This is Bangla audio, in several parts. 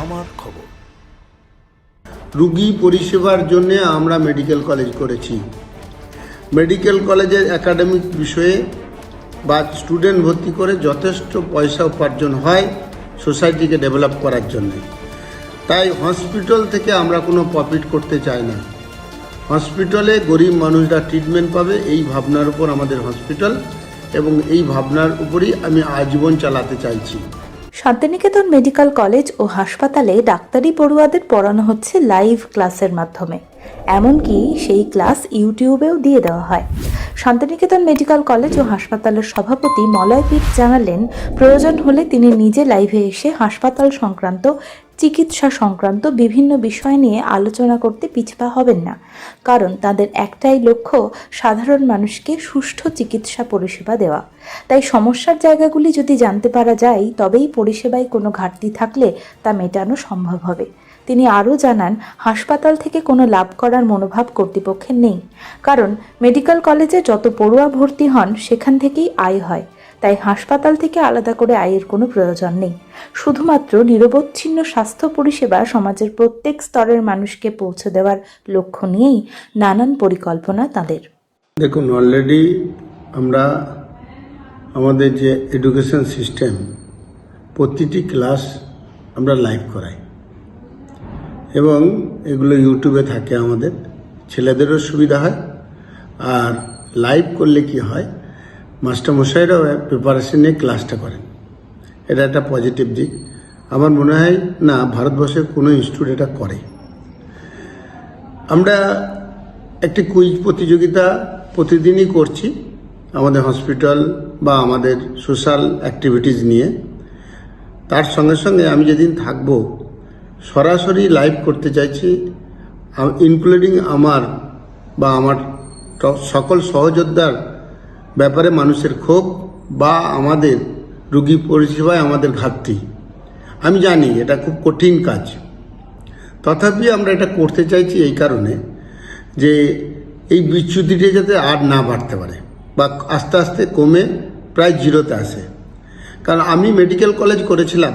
আমার খবর। রুগী পরিষেবার জন্য আমরা মেডিকেল কলেজ করেছি। মেডিকেল কলেজের একাডেমিক বিষয়ে বা স্টুডেন্ট ভর্তি করে যথেষ্ট পয়সা উপার্জন হয় সোসাইটিকে ডেভেলপ করার জন্য। তাই হসপিটাল থেকে আমরা কোনো প্রফিট করতে চাই না। হসপিটালে গরিব মানুষরা ট্রিটমেন্ট পাবে, এই ভাবনার উপর আমাদের হসপিটাল এবং এই ভাবনার উপরই আমি আজীবন চালাতে চাইছি। শান্তিনিকেতন মেডিকেল কলেজ ও হাসপাতালে ডাক্তারি পড়ুয়াদের পড়ানো হচ্ছে লাইভ ক্লাসের মাধ্যমে। এমনকি সেই ক্লাস ইউটিউবেও দিয়ে দেওয়া হয়। শান্তিনিকেতন মেডিকেল কলেজ ও হাসপাতালের সভাপতি মলয় পীঠ জানালেন, প্রয়োজন হলে তিনি নিজে লাইভে এসে হাসপাতাল সংক্রান্ত, চিকিৎসা সংক্রান্ত বিভিন্ন বিষয় নিয়ে আলোচনা করতে পিছপা হবেন না। কারণ তাদের একটাই লক্ষ্য, সাধারণ মানুষকে সুষ্ঠু চিকিৎসা পরিষেবা দেওয়া। তাই সমস্যার জায়গাগুলি যদি জানতে পারা যায়, তবেই পরিষেবায় কোনো ঘাটতি থাকলে তা মেটানো সম্ভব হবে। তিনি আরও জানান, হাসপাতাল থেকে কোনো লাভ করার মনোভাব কর্তৃপক্ষের নেই। কারণ, মেডিকেল কলেজে যত পড়ুয়া ভর্তি হন, সেখান থেকেই আয় হয়। তাই হাসপাতাল থেকে আলাদা করে আয়ের কোনো প্রয়োজন নেই। শুধুমাত্র নিরবচ্ছিন্ন স্বাস্থ্য পরিষেবা সমাজের প্রত্যেক স্তরের মানুষকে পৌঁছে দেওয়ার লক্ষ্য নিয়েই নানান পরিকল্পনা তাদের। দেখুন অলরেডি আমরা আমাদের যে এডুকেশন সিস্টেম প্রতিটি ক্লাস আমরা লাইভ করাই। এবং এগুলো ইউটিউবে থাকে আমাদের। ছেলেদেরও সুবিধা হয়। আর লাইভ করলে কি হয় মাস্টারমশাইরাও প্রিপারেশন নিয়ে ক্লাসটা করেন। এটা একটা পজিটিভ দিক। আমার মনে হয়, না ভারতবর্ষের কোনো ইনস্টিটিউট এটা করে। আমরা একটি কুইজ প্রতিযোগিতা প্রতিদিনই করছি আমাদের হসপিটাল বা আমাদের সোশ্যাল অ্যাক্টিভিটিস নিয়ে। তার সঙ্গে সঙ্গে আমি যেদিন থাকব সরাসরি লাইভ করতে চাইছি। ইনক্লুডিং আমার বা আমার সকল সহযোদ্ধার ব্যাপারে মানুষের ক্ষোভ বা আমাদের রুগী পরিষেবায় আমাদের ঘাটতি। আমি জানি এটা খুব কঠিন কাজ। তথাপি আমরা এটা করতে চাইছি এই কারণে যে এই বিচ্যুতিটা যাতে আর না বাড়তে পারে বা আস্তে আস্তে কমে, প্রায় জিরোতে আসে। কারণ আমি মেডিকেল কলেজ করেছিলাম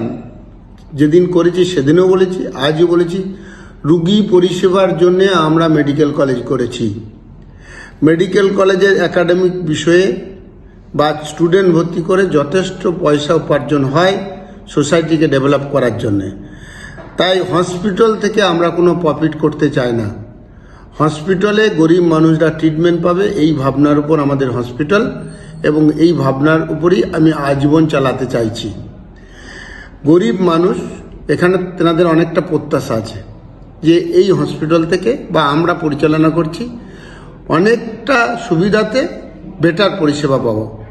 যেদিন করেছি সেদিনও বলেছি, আজও বলেছি, রুগী পরিষেবার জন্য আমরা মেডিকেল কলেজ করেছি। মেডিকেল কলেজের একাডেমিক বিষয়ে বা স্টুডেন্ট ভর্তি করে যথেষ্ট পয়সা উপার্জন হয় সোসাইটিকে ডেভেলপ করার জন্যে। তাই হসপিটাল থেকে আমরা কোনো প্রফিট করতে চাই না। হসপিটালে গরিব মানুষরা ট্রিটমেন্ট পাবে, এই ভাবনার উপর আমাদের হসপিটাল এবং এই ভাবনার উপরই আমি আজীবন চালাতে চাইছি। গরিব মানুষ, এখানে তেনাদের অনেকটা প্রত্যাশা আছে যে এই হসপিটাল থেকে বা আমরা পরিচালনা করছি, অনেকটা সুবিধাতে বেটার পরিষেবা পাবো।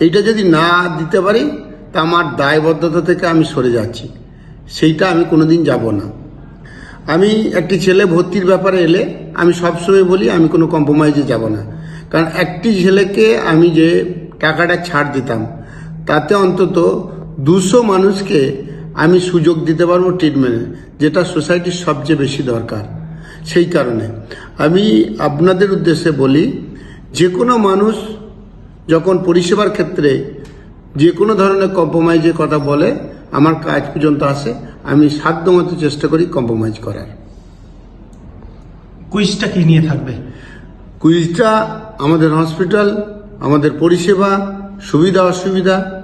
এইটা যদি না দিতে পারি, তা আমার দায়বদ্ধতা থেকে আমি সরে যাচ্ছি। সেইটা আমি কোনো দিন যাব না। আমি একটি ছেলে ভর্তির ব্যাপারে এলে আমি সবসময় বলি, আমি কোনো কম্প্রোমাইজে যাব না। কারণ একটি ছেলেকে আমি যে টাকাটা ছাড় দিতাম, তাতে অন্তত দুশো মানুষকে আমি সুযোগ দিতে পারব ট্রিটমেন্টে যেটা সোসাইটির সবচেয়ে বেশি দরকার। সেই কারণে আমি আপনাদের উদ্দেশ্যে বলি যে কোনো মানুষ যখন পরিষেবার ক্ষেত্রে যে কোনো ধরনের কম্প্রোমাইজের কথা বলে আমার কাজ পর্যন্ত আসে আমি সাধ্যমতো চেষ্টা করি কম্প্রোমাইজ করার। কুইজটা কি নিয়ে থাকবে? কুইজটা আমাদের হসপিটাল আমাদের পরিষেবা সুবিধা অসুবিধা